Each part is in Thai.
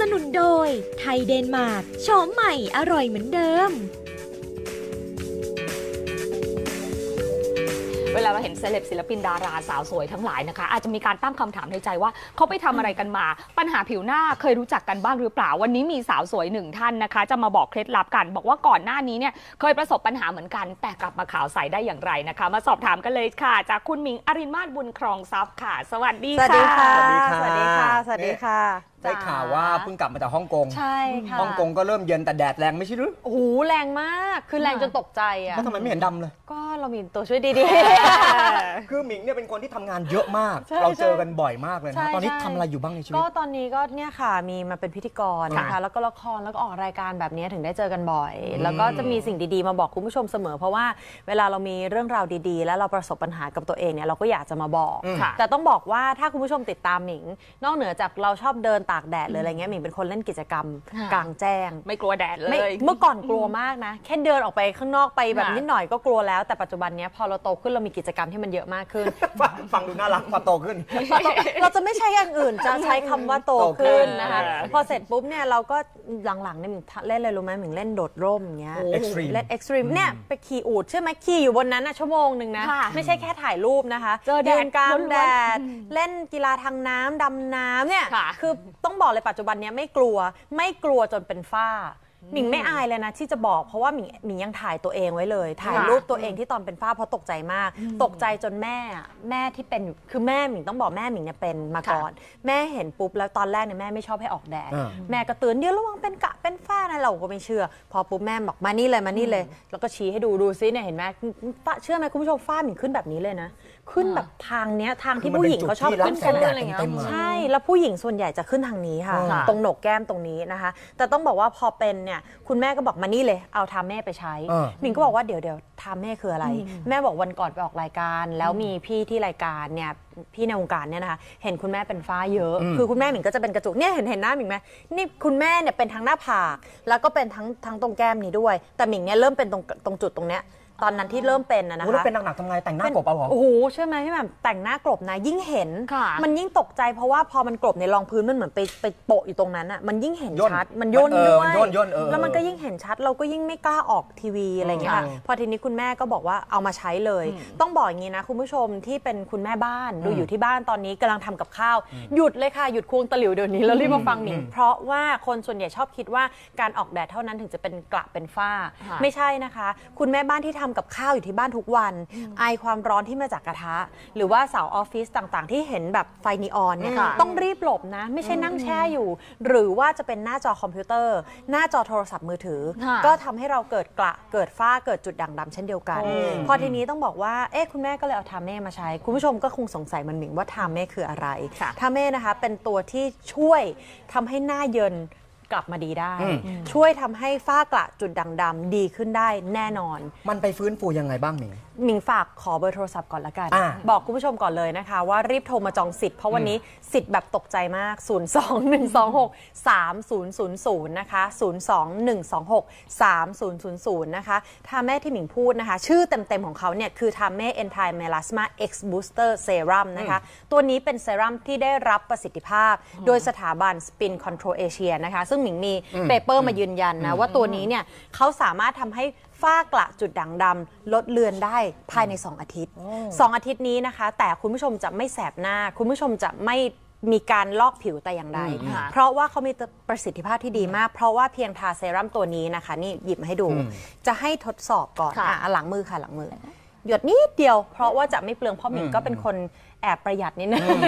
สนุนโดย ไทยเดนมาร์กโฉมใหม่อร่อยเหมือนเดิม เวลาเราเห็นเซเลบศิลปินดาราสาวสวยทั้งหลายนะคะ อาจจะมีการตั้งคำถามในใจว่า เขาไปทำอะไรกันมา ปัญหาผิวหน้าเคยรู้จักกันบ้างหรือเปล่า วันนี้มีสาวสวยหนึ่งท่านนะคะ จะมาบอกเคล็ดลับกัน บอกว่าก่อนหน้านี้เนี่ยเคยประสบปัญหาเหมือนกัน แต่กลับมาขาวใสได้อย่างไรนะคะ มาสอบถามกันเลยค่ะ จากคุณหมิงอรินมาศบุญครองทรัพย์ค่ะ สวัสดีสวัสดีค่ะ สวัสดีค่ะ สวัสดีค่ะได้ข่าวว่าเพิ่งกลับมาจากฮ่องกงใช่ค่ะฮ่องกงก็เริ่มเย็นแต่แดดแรงไม่ใช่หรือโอ้โหแรงมากคือแรงจนตกใจอะแล้วทำไมไม่เห็นดำเลย ก็เรามีตัวช่วยดีคือหมิงเนี่ยเป็นคนที่ทำงานเยอะมากใช่เราเจอกันบ่อยมากเลยใช่นะตอนนี้ใช่ทำอะไรอยู่บ้างในชีๆวิก็ตตอนนี้ก็เนี่ยค่ะมีมาเป็นพิธีกรนะคะค่ะแล้วก็ละครแล้วก็ออกรายการแบบนี้ถึงได้เจอกันบ่อย แล้วก็จะมีสิ่งดีๆ มาบอกคุณผู้ชมเสมอ เพราะว่าเวลาเรามีเรื่องราวดีๆ แล้วเราประสบปัญหากับตัวเองเนี่ยเราก็อยากจะมาบอกค่ะแต่ต้องบอกว่าถ้าคุณผู้ชมติดตามหมิง นอกเหนือจากเราชอบเดินตากแดดหรืออะไรเงี้ยหมิงเป็นคนเล่นกิจกรรม ค่ะ กลางแจ้งไม่กลัวแดดเลไม่ย เมื่อก่อนกลัวมากนะ แค่เดินออกไปข้างนอกไปแบบค่ะ นิดหน่อยก็กลัวแล้วแต่ปัจจุบันเนี้ยพอเราโตขึ้นเรามีกิจกรรมที่มันเยอะมากขึ้น ฟังฟังดูน่ารักพอโตขึ้น เราจะไม่ใช้อย่างอื่นจะใช้คำว่าโตโตขึ้ขึ้นนนะคะอ่าพอเสร็จปุ๊บเนี่ยเราก็หลังๆเนี่ยหมิงเล่นอะไรรู้ไหมหมิงเล่นโดดร่มอย่างเงี้ยโอ้ Extreme เล่นเอ็กซ์ตรีมเนี่ยไปขี่อูดใช่ไหมขี่อยู่บนนั้นนะชั่วโมงหนึ่งนะ ค่ะไม่ใช่แค่ถ่ายรูปนะคะเจอแดดยืนกลางล้วนๆแดด เล่นกีฬาทางน้ำดำน้ำเนี่ยค่ะ คือต้องบอกเลยปัจจุบันเนี้ยไม่กลัวไม่กลัวจนเป็นฝ้า หมิงไม่อายเลยนะที่จะบอกเพราะว่าหมิงหมิงยังถ่ายตัวเองไว้เลย ถ่ายค่ะรูปตัวเองที่ตอนเป็นฝ้าเพราะตกใจมาก ตกใจจนแม่อะแม่ที่เป็นอยู่คือแม่หมิงต้องบอกแม่หมิงเนี่ยเป็นมาก่อน แม่เห็นปุ๊บแล้วตอนแรกเนี่ยแม่ไม่ชอบให้ออกแดดอ่า แม่ก็เตือนเดี๋ยวระวังเป็นกะเป็นฝ้านะเราก็ไม่เชื่อ พอปุ๊บแม่บอกมานี่เลยมานี่เลย แล้วก็ชี้ให้ดูดูซิเนี่ยเห็นไหมฝ้าเชื่อไหมคุณผู้ชมฝ้าหมิงขึ้นแบบนี้เลยนะ ขึ้นแบบทางเนี้ยทางที่ผู้หญิงเขาชอบคือมันขึ้นเป็นจุดที่รับแสงแดดอะไรอย่างเงี้ยเต็มๆอะ ใช่ แล้วผู้หญิงส่วนใหญ่จะขึ้นทางนี้ค่ะ ค่ะ ตรงโหนกแก้มตรงนี้นะคะ แต่ต้องบอกว่าพอเป็นเนี่ยคุณแม่ก็บอกมานี่เลย เอาทาเม่ไปใช้เออหมิงก็บอกว่าเดี๋ยวเดี๋ยวทาเม่คืออะไร แม่บอกวันก่อนไปออกรายการ แล้วมีพี่ที่รายการเนี่ยพี่ในวงการเนี่ยนะคะเห็นคุณแม่เป็นฝ้าเยอะ คือคุณแม่หมิงก็จะเป็นกระจุกเนี่ยเห็นเห็นหน้าหมิงไหมนี่คุณแม่เนี่ยเป็นทั้งหน้าผากแล้วก็เป็นทั้งทั้งตรงแก้มนี้ด้วย แต่หมิงเนี่ยเริ่มเป็นตรงตรงจุดตรงเนี้ย ตอนนั้นที่เริ่มเป็นนะนะโอ้แล้วคะ เป็นหนักๆทำไงแต่งหน้ากบเอาเหรอ โอ้โหใช่ไหมพี่แหม่มแต่งหน้ากลบนะยิ่งเห็น ค่ะ มันยิ่งตกใจเพราะว่าพอมันกลบในรองพื้นมันเหมือนไปไปโปะอยู่ตรงนั้นอะมันยิ่งเห็นย่นชัดมันย่นเออด้วยมันย่นย่นเออแล้วมันก็ยิ่งเห็นชัดเราก็ยิ่งไม่กล้าออกทีวีอะไรอย่างเงี้ยค่ะเออพอทีนี้คุณแม่ก็บอกว่าเอามาใช้เลย ต้องบอกอย่างนี้นะ คุณผู้ชมที่เป็นคุณแม่บ้านดูอยู่ที่บ้านตอนนี้กำลังทำกับข้าว หยุดเลยค่ะหยุดควงตะหลิวเดี๋ยวนี้แล้วรีบมาฟังหมิงเพราะว่าคนส่วนใหญ่ชอบคิดว่าการออกแดดเท่านั้นถึงจะเป็นกระเป็นฝ้า ค่ะ ไม่ใช่นะคะ คุณแม่บ้านที่ทำกับข้าวอยู่ที่บ้านทุกวัน ไอความร้อนที่มาจากกระทะ หรือว่าสาวออฟฟิศต่างๆ ที่เห็นแบบไฟนีออนเนี่ยค่ะต้องรีบหลบนะ ไม่ใช่นั่งแช่อยู่ หรือว่าจะเป็นหน้าจอคอมพิวเตอร์ หน้าจอโทรศัพท์มือถือค่ะก็ทำให้เราเกิดกระเกิดฝ้าเกิดจุดด่างดำเช่นเดียวกัน พอทีนี้ต้องบอกว่าเอ๊ะคุณแม่ก็เลยเอาทาเม่มาใช้ คุณผู้ชมก็คงสงสัยเหมันหมิงว่าทาเม่คืออะไรค่ะทาเม่นะคะเป็นตัวที่ช่วยทำให้หน้าเยิน กลับมาดีได้ อืม ช่วยทำให้ฝ้ากระจุดด่างดำดีขึ้นได้แน่นอน มันไปฟื้นฟูยังไงบ้างหมิง หมิงฝากขอเบอร์โทรศัพท์ก่อนละกัน อ่าบอกคุณผู้ชมก่อนเลยนะคะ ว่ารีบโทรมาจองสิทธิ์เพราะวันนี้สิทธิ์แบบตกใจมาก 021263000 นะคะ 021263000 นะคะทาเม่ที่หมิงพูดนะคะ ชื่อเต็มๆของเขาเนี่ยคือทาเม่ Anti Melasma X Booster Serum นะคะ ตัวนี้เป็นเซรั่มที่ได้รับประสิทธิภาพ โดยสถาบัน Spin Control Asia นะคะซึ่งหมิงมีเปเปอร์มายืนยันนะว่าตัวนี้เนี่ยเขาสามารถทำให้ฝ้ากระจุดด่างดำลดเลือนได้ภายใน 2 อาทิตย์ 2 อาทิตย์นี้นะคะ แต่คุณผู้ชมจะไม่แสบหน้า คุณผู้ชมจะไม่มีการลอกผิวแต่อย่างใดค่ะเพราะว่าเขามีประสิทธิภาพที่ดีมาก เพราะว่าเพียงทาเซรั่มตัวนี้นะคะ นี่หยิบมาให้ดู จะให้ทดสอบก่อนค่ะ อะหลังมือค่ะหลังมือ หยดนิดเดียว เพราะว่าจะไม่เปลืองเพราะหมิงก็เป็นคน แอบประหยัดนิดนึง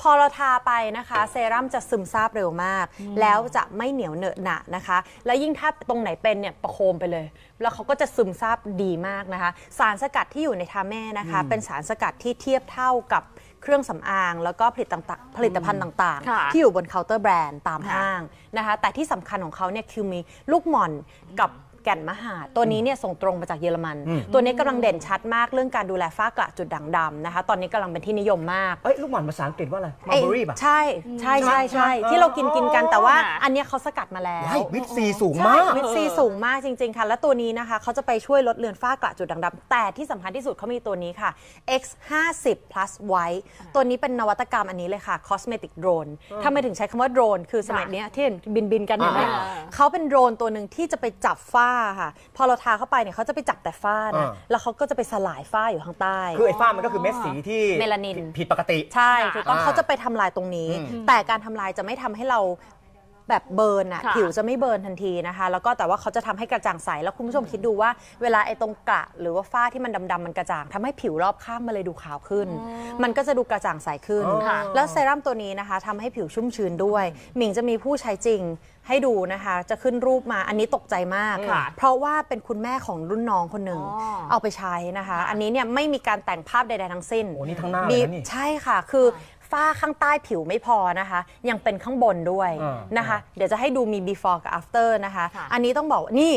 พอเราทาไปนะคะ เซรั่มจะซึมซาบเร็วมาก แล้วจะไม่เหนียวเหนอะหนะนะคะ แล้วยิ่งถ้าตรงไหนเป็นเนี่ยประโคมไปเลย แล้วเขาก็จะซึมซาบดีมากนะคะ สารสกัดที่อยู่ในทาเม่นะคะ เป็นสารสกัดที่เทียบเท่ากับเครื่องสำอางแล้วก็ผลิตต่างๆผลิตภัณฑ์ต่างค่ะๆที่อยู่บนเคาน์เตอร์แบรนด์ตามค่ะห้างนะคะ แต่ที่สำคัญของเขาเนี่ยคือมีลูกหม่อนกับ แก่นมหาดตัวนี้เนี่ยส่งตรงมาจากเยอรมันอืมตัวนี้กำลังเด่นชัดมากเรื่องการดูแลฝ้ากระจุดด่างดำนะคะ ตอนนี้กำลังเป็นที่นิยมมาก เอ้ยลูกหม่อนภาษาอังกฤษว่าอะไรมาร์เบอรี่ป่ะ ใช่ใช่ใช่ใช่ ใช่ที่เรากินกินกันแต่ว่าค่ะอันเนี้ยเขาสกัดมาแล้ว ว้ายวิตซีสูงใช่มากวิตซีสูงมากจริง ๆ ค่ะ และตัวนี้นะคะเขาจะไปช่วยลดเลือนฝ้ากระจุดด่างดำแต่ที่สำคัญที่สุดเขามีตัวนี้ค่ะ X 5 0 plus white ตัวนี้เป็นนวัตกรรมอันนี้เลยค่ะ cosmetic drone ถ้าไม่ถึงใช้คำว่าโดรนคือสมัยเนี้ยที่เห็นบินบินๆกันเห็นไหมอ่า เขาเป็นโดรนตัวหนึ่งที่จะไปจับฝ้าค่ะ พอเราทาเข้าไปเนี่ยเขาจะไปจับแต่ฝ้านะ อ่า แล้วเขาก็จะไปสลายฝ้าอยู่ข้างใต้ คือไอ้ฝ้ามันก็คือเม็ดสีที่เมลานิน ผิดปกติ ใช่ถูกต้องอ่าเขาจะไปทำลายตรงนี้แต่การทำลายจะไม่ทำให้เรา แบบเบิร์นอะค่ะผิวจะไม่เบิร์นทันทีนะคะ แล้วก็แต่ว่าเขาจะทำให้กระจ่างใส แล้วคุณผู้ชมคิดดูว่าเวลาไอ้ตรงกระหรือว่าฝ้าที่มันดำๆมันกระจ่างทำให้ผิวรอบข้างมันเลยดูขาวขึ้น มันก็จะดูกระจ่างใสขึ้น อ๋อ ค่ะ แล้วเซรั่มตัวนี้นะคะทำให้ผิวชุ่มชื้นด้วย หมิงจะมีผู้ใช้จริงให้ดูนะคะ จะขึ้นรูปมาอันนี้ตกใจมาก ค่ะเพราะว่าเป็นคุณแม่ของรุ่นน้องคนหนึ่ง อ๋อ เอาไปใช้นะคะ อันนี้เนี่ยไม่มีการแต่งภาพใดๆทั้งสิ้นโอ้นี่ทั้งหน้าเลยนะนี่ ใช่ค่ะ คือ ฝ้าข้างใต้ผิวไม่พอนะคะ ยังเป็นข้างบนด้วยอ่านะคะ เดี๋ยวจะให้ดูมี before กับ after นะคะ ค่ะ อันนี้ต้องบอกว่านี่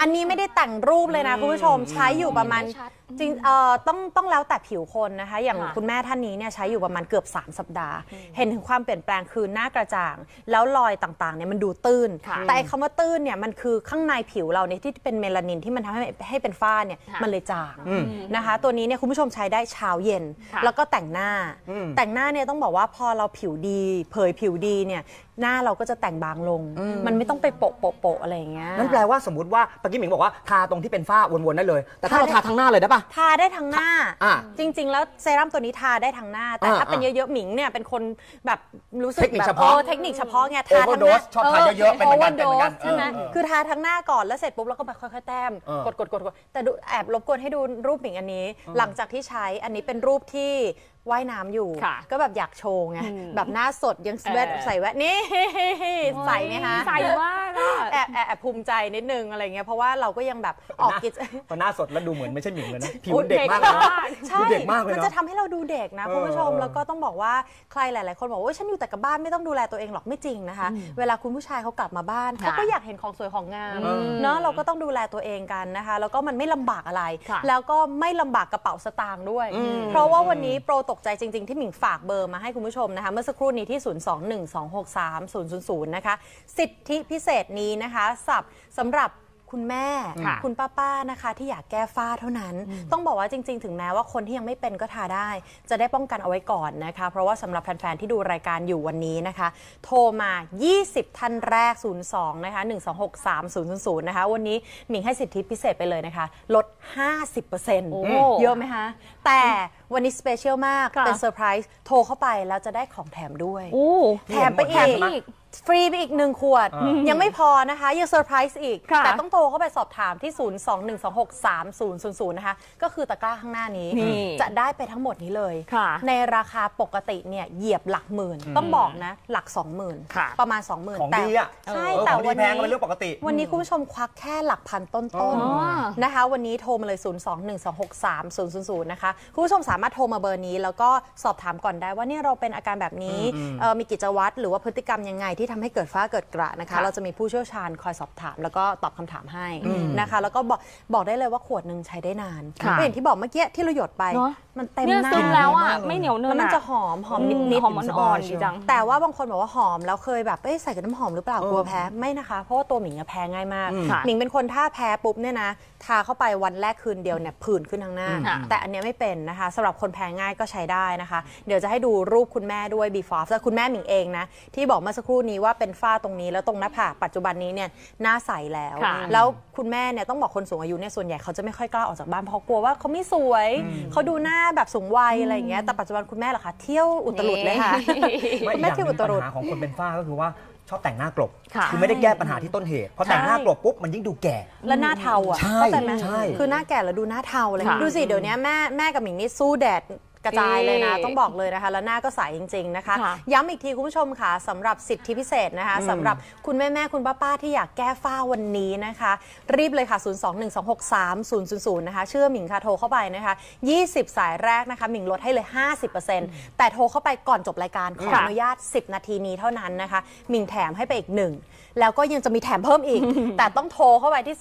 อันนี้ไม่ได้แต่งรูปเลยนะคุณผู้ชมใช้อยู่ประมาณไม่ชัด จริงเอ่อต้องต้องแล้วแต่ผิวคนนะคะ อย่างค่ะคุณแม่ท่านนี้เนี่ยใช้อยู่ประมาณเกือบ 3 สัปดาห์ เห็นถึงความเปลี่ยนแปลงคือหน้ากระจ่าง แล้วรอยต่างๆเนี่ยมันดูตื้น ค่ะแต่ไอ้คำว่าตื้นเนี่ยมันคือข้างในผิวเราเนี่ยที่เป็นเมลานินที่มันทำให้ให้เป็นฝ้าเนี่ยค่ะมันเลยจางอืมนะคะ ตัวนี้เนี่ยคุณผู้ชมใช้ได้เช้าเย็น ค่ะ แล้วก็แต่งหน้าอืมแต่งหน้าเนี่ยต้องบอกว่าพอเราผิวดี เผยผิวดีเนี่ยหน้าเราก็จะแต่งบางลง มันไม่ต้องไปโปะโปะโปะอะไรอย่างเงี้ย นั่นแปลว่าสมมติว่าเมื่อกี้หมิงบอกว่าทาตรงที่เป็นฝ้าวนๆได้เลย แต่ถ้าเราทาทั้งหน้าเลยได้ปะทาได้ทั้งหน้า อะจริง ๆ แล้วเซรั่มตัวนี้ทาได้ทั้งหน้า แต่อ่าถ้าเป็นอ่าเยอะๆหมิงเนี่ยเป็นคนแบบรู้สึกเทคนิคแบบเฉพาะ ออเทคนิคเฉพาะไงทาทั้งหน้า Overdose ชอบทาเยอะๆเป็นเหมือนกันเป็นเหมือนกันโอวอร์โดสใช่ไหมเออเออคือทาทั้งหน้าก่อนแล้วเสร็จปุ๊บแล้วก็แบบค่อยๆแต้มเออกดกดกดกดแต่ดูแอบรบกวนให้ดูรูปหมิงอันนี้ หลังจากที่ใช้อันนี้เป็นรูปที่ว่ายน้ำอยู่ ค่ะก็แบบอยากโชว์ไงอืมแบบหน้าสดยังแวดเออ ใส่แว่นนี่ ใส่ไหมคะใส่มากอะ แอบแอบแอบภูมิใจนิดนึงอะไรเงี้ยเพราะว่าเราก็ยังแบบออกกิจ พอหน้าสดแล้วดูเหมือนไม่ใช่หมิงเลยนะ ผิวโอ้ยเด็กมากเลยนะ ใช่ดูเด็กมากเลยมันเนาะจะทำให้เราดูเด็กนะเออคุณผู้ชม เออ แล้วก็ต้องบอกว่าใครหลาย ๆ คนบอกว่าฉันอยู่แต่กับบ้านไม่ต้องดูแลตัวเองหรอกไม่จริงนะคะ เวลาคุณผู้ชายเขากลับมาบ้านเขาก็อยากเห็นของสวยของงามอืมเนาะเราก็ต้องดูแลตัวเองกันนะคะ แล้วก็มันไม่ลำบากอะไร ค่ะแล้วก็ไม่ลำบากกระเป๋าสตางค์ด้วย เพราะว่าวันนี้โปรตกใจจริง ๆ ที่หมิงฝากเบอร์มาให้คุณผู้ชมนะคะ เมื่อสักครู่นี้ที่ 021263000 นะคะ สิทธิพิเศษนี้นะคะสับสำหรับคุณแม่ ค่ะคุณป้าๆนะคะ ที่อยากแก้ฝ้าเท่านั้น ต้องบอกว่าจริง ๆ ถึงแม้ว่าคนที่ยังไม่เป็นก็ทาได้ จะได้ป้องกันเอาไว้ก่อนนะคะ เพราะว่าสำหรับแฟน ๆ ที่ดูรายการอยู่วันนี้นะคะ โทรมา 20 ท่านแรก 02 นะคะ 1263000 นะคะ วันนี้หมิงให้สิทธิพิเศษไปเลยนะคะ ลด 50%โอ้เยอะไหมคะ แต่ วันนี้สเปเชียลมาก ค่ะ เป็นเซอร์ไพรส์ โทรเข้าไปแล้วจะได้ของแถมด้วย โอ้ แถมไปแถอีมกไปอีก ฟรีไปอีกหนึ่งขวดยังไม่พอนะคะ ยังเซอร์ไพรส์อีก ค่ะแต่ต้องโทรเข้าไปสอบถามที่ 021263000 นะคะ ก็คือตะกร้าข้างหน้านี้ นี่จะได้ไปทั้งหมดนี้เลย ค่ะในราคาปกติเนี่ยเหยียบหลักหมื่น ต้องบอกนะ หลัก 20,000 ค่ะ ประมาณ 20,000ของแต่ดีอะใช่เออแต่ของดีวันแพงนี้ก็เป็นเรื่องปกติ วันนี้คุณผู้ชมควักแค่หลักพันต้นอ๋อ ๆนะคะ วันนี้โทรมาเลย 021263000 นะคะคุณผู้ชมสามารถโทรมาเบอร์นี้ แล้วก็สอบถามก่อนได้ว่าเนี่ยเราเป็นอาการแบบนี้เอ่อมีกิจวัตรหรือว่าพฤติกรรมยังไงที่ทำให้เกิดฝ้าเกิดกระนะคะค่ะเราจะมีผู้เชี่ยวชาญคอยสอบถาม แล้วก็ตอบคำถามให้นะคะ แล้วก็บอกบอกได้เลยว่าขวดหนึ่งใช้ได้นานค่ะ ก็อย่างที่บอกเมื่อกี้ที่เราหยดไป เนอะ มันเต็มเนี่ยหน้า ซึมแล้วอะมากเลยไม่เหนียวเนแล้วอะมันจะหอมหอมนิดๆหอมอ่อนๆดีจัง แต่ว่าบางคนบอกว่าหอมแล้วเคยแบบเอ้ยใส่กับน้ำหอมหรือเปล่ากลัวแพ้ไม่นะคะเพราะว่าตัวหมิงอะแพ้ง่ายมาก ค่ะหมิงเป็นคนถ้าแพ้ปุ๊บเนี่ยนะทาเข้าไปวันแรกคืนเดียวเนี่ยผื่นขึ้นทางหน้า ค่ะ แต่อันเนี้ยไม่เป็นนะคะสำหรับคนแพ้ง่ายก็ใช้ได้นะคะ เดี๋ยวจะให้ดูรูปคุณแม่ด้วย before แต่คุณแม่หมิงเองนะ ที่บอกเมื่อสักครู่นี้ว่าเป็นฝ้าตรงนี้แล้วตรงหน้าผากปัจจุบันนี้เนี่ยหน้าใสแล้ว ค่ะ แล้วคุณแม่เนี่ยต้องบอกคนสูงอายุเนี่ยส่วนใหญ่เขาจะไม่ค่อยกล้าออกจากบ้านเพราะกลัวว่าเขาไม่สวย เขาดูหน้าแบบสูงวัยอะไรอย่างเงี้ยแต่ปัจจุบันคุณแม่ล่ะคะเที่ยวอุตลุดเลยค่ะ ไม่แม่อย่างหที่นึ่อุงตปัญรุดหาของคนเป็นฝ้าก็คือว่าชอบแต่งหน้ากลบค่ะ อไม่ได้แก้ปัญหาที่ต้นเหตุพอแต่งหน้ากลบปุ๊บมันยิ่งดูแก่ แล้วหน้าเทาอะใช่เข้าใจไหมใช่ คือหน้าแก่แล้วดูหน้าเทาเลย ค่ะ ดูสิเดี๋ยวนี้แม่แม่กับหมิงนี่สู้แดด กระจายเลยนะเอ๊ะต้องบอกเลยนะคะ แล้วหน้าก็ใสจริง ๆ นะคะค่ะย้ำอีกทีคุณผู้ชมค่ะสำหรับสิทธิพิเศษนะคะสำหรับคุณแม่แม่ๆคุณป้าป้า ๆ ที่อยากแก้ฝ้าวันนี้นะคะ รีบเลยค่ะ 021263000 นะคะ เชื่อหมิงค่ะ โทรเข้าไปนะคะ 20 สายแรกนะคะ หมิงลดให้เลย 50%แต่โทรเข้าไปก่อนจบรายการขอค่ะอนุญาต 10 นาทีนี้เท่านั้นนะคะ หมิงแถมให้ไปอีกหนึ่งแล้วก็ยังจะมีแถมเพิ่มอีก แต่ต้องโทรเข้าไปที่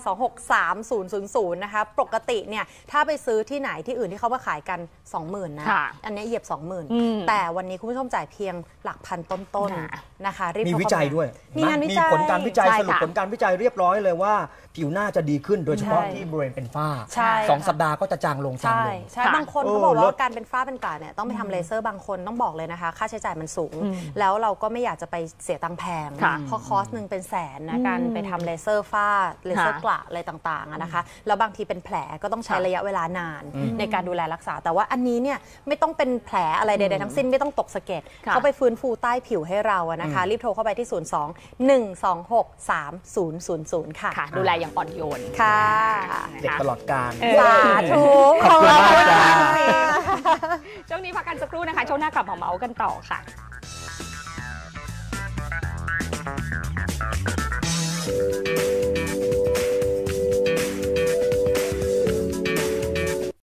021263000 นะคะ ปกติเนี่ยถ้าไปซื้อที่ไหนที่อื่นที่เขามาขายกัน20,000นะ ค่ะอันนี้เหยียบ อืม20,000 แต่วันนี้คุณผู้ชมจ่ายเพียงหลักพันต้นค่ะ ๆนะคะ รีบมีโทรวิเข้าจัยมาด้วยมีงานนะวิมีจัยผลการวิจัยใช่สรุปค่ะผลการวิจัยเรียบร้อยเลยว่า ผิวหน้าจะดีขึ้นโดยเฉพาะใช่ ที่บริเวณเป็นฝ้าใช่สองค่ะ สัปดาห์ก็จะจางลงจางใช่ลง ใช่ ค่ะ บางคนโอ้เขาบอกเลิว่าศการเป็นฝ้าเป็นกระเนี่ยต้องไปทำเลเซอร์บางคนต้องบอกเลยนะคะ ค่าใช้จ่ายมันสูง แล้วเราก็ไม่อยากจะไปเสียตังค์แพง ค่ะเพราะคอสหนึ่งเป็นแสนนะการไปทำเลเซอร์ฝ้าเลเซอร์ค่ะกระอะไรต่างๆอะนะคะแล้วบางทีเป็นแผลก็ต้องใช้ค่ะระยะเวลานานในการดูแลรักษา แต่ว่าอันนี้เนี่ยไม่ต้องเป็นแผลอะไรใดๆทั้งสิ้นไม่ต้องตกสะเก็ดค่ะเขาไปฟื้นฟูใต้ผิวให้เราอะนะคะ รีบโทรเข้าไปที่ 02 126 3000 ค่ะ ค่ะ ดูแลอย่างอ่อนโยนค่ะเด็กตลอดการเออสาธุขอบคุณมากจ้าช่วงนี้พักกันสักครู่นะคะช่วงหน้ากลับมาเมาส์กันต่อค่ะค